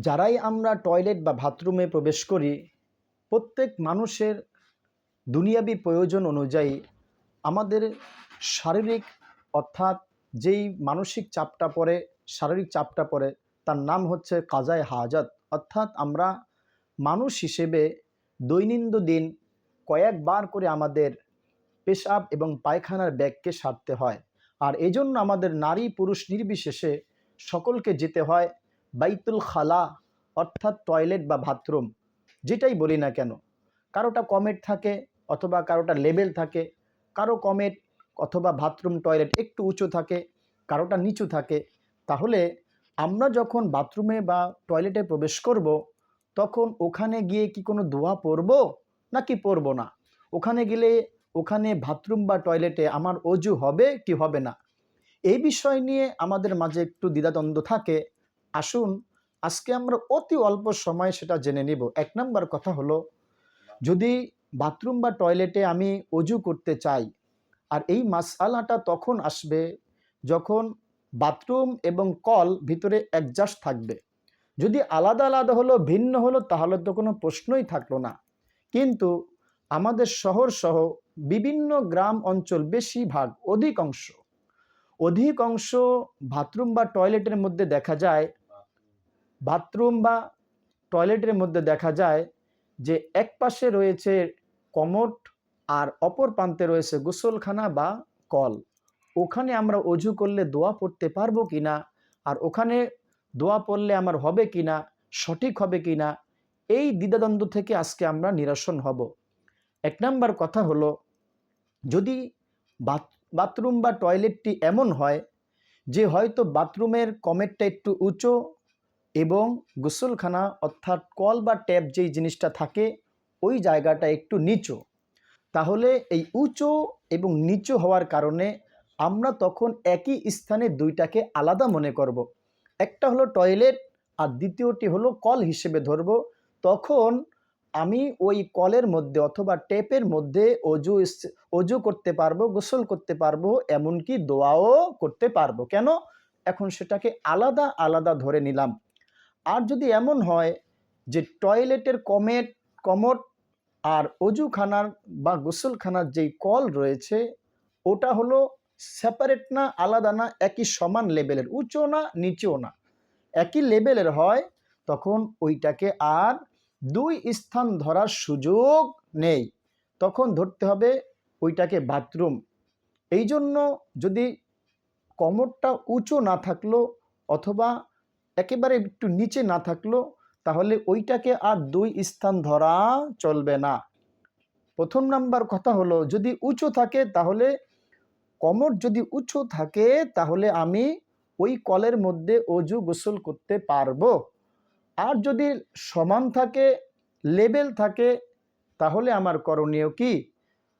যারাই আমরা টয়লেট বা বাথরুমে প্রবেশ করি, প্রত্যেক মানুষের দুনিয়াবি প্রয়োজন অনুযায়ী আমাদের শারীরিক, অর্থাৎ যেই মানসিক চাপটা পড়ে, শারীরিক চাপটা পড়ে, তার নাম হচ্ছে কাজায় হাজাত। অর্থাৎ আমরা মানুষ হিসেবে দৈনন্দিন কয়েকবার করে আমাদের পেশাব এবং পায়খানার ব্যাগকে সারতে হয়। আর এই জন্য আমাদের নারী পুরুষ নির্বিশেষে সকলকে যেতে হয় বাইতুল খালা, অর্থাৎ টয়লেট বা বাথরুম যেটাই বলি না কেন, কারোটা কমেট থাকে অথবা কারোটা লেভেল থাকে, কারও কমেট অথবা বাথরুম টয়লেট একটু উঁচু থাকে, কারোটা নিচু থাকে, তাহলে আমরা যখন বাথরুমে বা টয়লেটে প্রবেশ করব, তখন ওখানে গিয়ে কি কোনো দোয়া পড়ব, নাকি পড়ব না? ওখানে গেলে, ওখানে বাথরুম বা টয়লেটে আমার অজু হবে কি হবে না? এই বিষয় নিয়ে আমাদের মাঝে একটু দ্বিধাদ্বন্দ্ব থাকে আসুন, আজকে আমরা অতি অল্প সময় সেটা জেনে নিব। এক নম্বর কথা হলো, যদি বাথরুম বা টয়লেটে আমি অজু করতে চাই, আর এই মাসালাটা তখন আসবে যখন বাথরুম এবং কল ভিতরে অ্যাডজাস্ট থাকবে। যদি আলাদা আলাদা হলো, ভিন্ন হলো, তাহলে তো কোনো প্রশ্নই থাকল না। কিন্তু আমাদের শহর সহ বিভিন্ন গ্রাম অঞ্চল বেশিরভাগ অধিকাংশ অধিকাংশ বাথরুম বা টয়লেটের মধ্যে দেখা যায় বাথরুম বা টয়লেটের মধ্যে দেখা যায় যে এক পাশে রয়েছে কমোট আর অপর প্রান্তে রয়েছে গোসলখানা বা কল। ওখানে আমরা অজু করলে দোয়া পড়তে পারব কি না? আর ওখানে দোয়া পড়লে আমার হবে কি না? সঠিক হবে কি না? এই দ্বিধাদ্বন্দ্ব থেকে আজকে আমরা নিরসন হব। এক নাম্বার কথা হলো, যদি বাথরুম বা টয়লেটটি এমন হয় যে হয়তো বাথরুমের কমেটটা একটু উঁচু এবং গোসলখানা অর্থাৎ কল বা ট্যাপ যেই জিনিসটা থাকে, ওই জায়গাটা একটু নিচু। তাহলে এই উঁচু এবং নিচু হওয়ার কারণে আমরা তখন একই স্থানে দুইটাকে আলাদা মনে করব। একটা হলো টয়লেট আর দ্বিতীয়টি হলো কল হিসেবে ধরব। তখন আমি ওই কলের মধ্যে অথবা টেপের মধ্যে অজু অজু করতে পারব, গোসল করতে পারব, এমনকি দোয়াও করতে পারব। কেন? এখন সেটাকে আলাদা আলাদা ধরে নিলাম। আর যদি এমন হয় যে টয়লেটের কমেট, কমট আর অজুখানার বা গোসলখানার যেই কল রয়েছে, ওটা হলো সেপারেট না, আলাদা না, একই সমান লেভেলের উঁচু না, নিচেও না। একই লেভেলের হয়, তখন ওইটাকে আর দুই স্থান ধরার সুযোগ নেই। তখন ধরতে হবে ওইটাকে বাথরুম। এই জন্য যদি কমরটা উঁচু না থাকল অথবা একেবারে একটু নিচে না থাকল তাহলে ওইটাকে আর দুই স্থান ধরা চলবে না। প্রথম নাম্বার কথা হলো, যদি উঁচু থাকে তাহলে, কমর যদি উঁচু থাকে তাহলে আমি ওই কলের মধ্যে অজু গোসল করতে পারব। আর যদি সমান থাকে, লেবেল থাকে, তাহলে আমার করণীয় কি?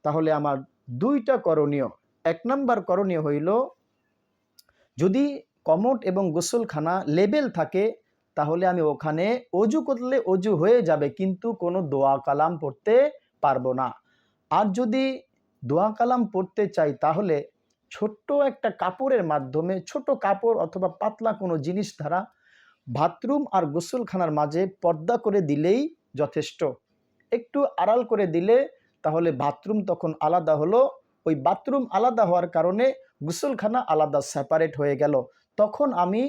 তাহলে আমার দুইটা করণীয়। এক নাম্বার করণীয় হইল, যদি কমট এবং গোসলখানা লেবেল থাকে, তাহলে আমি ওখানে অজু করলে অজু হয়ে যাবে, কিন্তু কোনো দোয়া কালাম পড়তে পারব না। আর যদি দোয়া কালাম পড়তে চাই, তাহলে ছোট্ট একটা কাপড়ের মাধ্যমে, ছোট কাপড় অথবা পাতলা কোনো জিনিস দ্বারা বাথরুম আর গোসলখানার মাঝে পর্দা করে দিলেই যথেষ্ট। একটু আড়াল করে দিলে, তাহলে বাথরুম তখন আলাদা হলো। ওই বাথরুম আলাদা হওয়ার কারণে গোসলখানা আলাদা সেপারেট হয়ে গেল। তখন আমি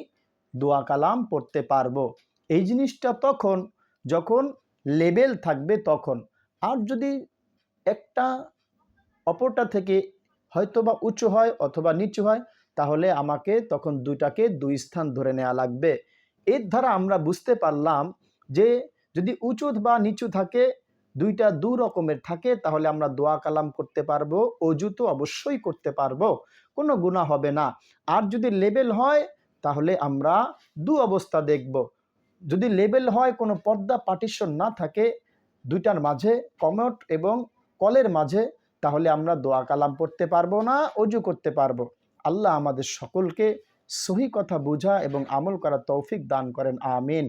দোয়া কালাম পড়তে পারব। এই জিনিসটা তখন, যখন লেবেল থাকবে তখন। আর যদি একটা অপরটা থেকে হয়তো বা উঁচু হয় অথবা নিচু হয়, তাহলে আমাকে তখন দুইটাকে দুই স্থান ধরে নেওয়া লাগবে। এর দ্বারা আমরা বুঝতে পারলাম যে, যদি উঁচু বা নিচু থাকে দুইটা দু রকমের থাকে, তাহলে আমরা দোয়া কালাম করতে পারব, অজু তো অবশ্যই করতে পারব, কোনো গুণা হবে না। আর যদি লেবেল হয়, তাহলে আমরা দু অবস্থা দেখব। যদি লেবেল হয়, কোনো পর্দা পার্টিশন না থাকে, দুইটার মাঝে, কমট এবং কলের মাঝে, তাহলে আমরা দোয়া কালাম পড়তে পারব না, অজু করতে পারব। আল্লাহ আমাদের সকলকে সহি কথা বোঝা এবং আমল করা তৌফিক দান করেন, আমিন।